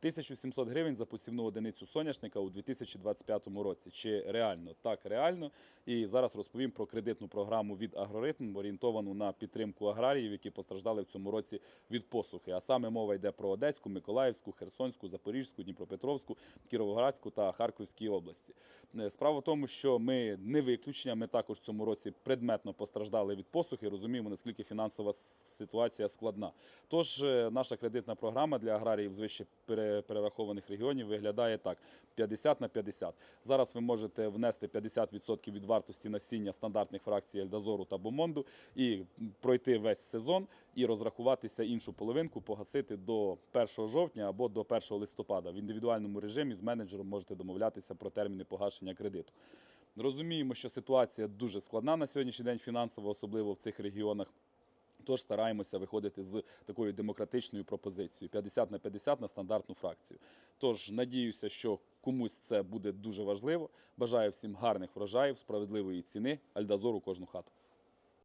1700 гривень за посівну одиницю соняшника у 2025 році. Чи реально? Так, реально. І зараз розповім про кредитну програму від Агроритм, орієнтовану на підтримку аграріїв, які постраждали в цьому році від посухи. А саме мова йде про Одеську, Миколаївську, Херсонську, Запорізьку, Дніпропетровську, Кіровоградську та Харківській області. Е, Справа в тому, що ми не виключення. Ми також в цьому році предметно постраждали від посухи. Розуміємо, наскільки фінансова ситуація складна. Тож е, наша кредитна програма для аграріїв з пере- перерахованих регіонів виглядає так: 50 на 50. Зараз ви можете внести 50% від вартості насіння стандартних фракцій Ельдазору та Бомонду і пройти весь сезон і розрахуватися іншу половинку, погасити до 1 жовтня або до 1 листопада. В індивідуальному режимі з менеджером можете домовлятися про терміни погашення кредиту. Розуміємо, що ситуація дуже складна на сьогоднішній день фінансово, особливо в цих регіонах. Тож стараємося виходити з такою демократичною пропозицією 50 на 50 на стандартну фракцію. Тож надіюся, що комусь це буде дуже важливо. Бажаю всім гарних врожаїв, справедливої ціни. Альдазору кожну хату.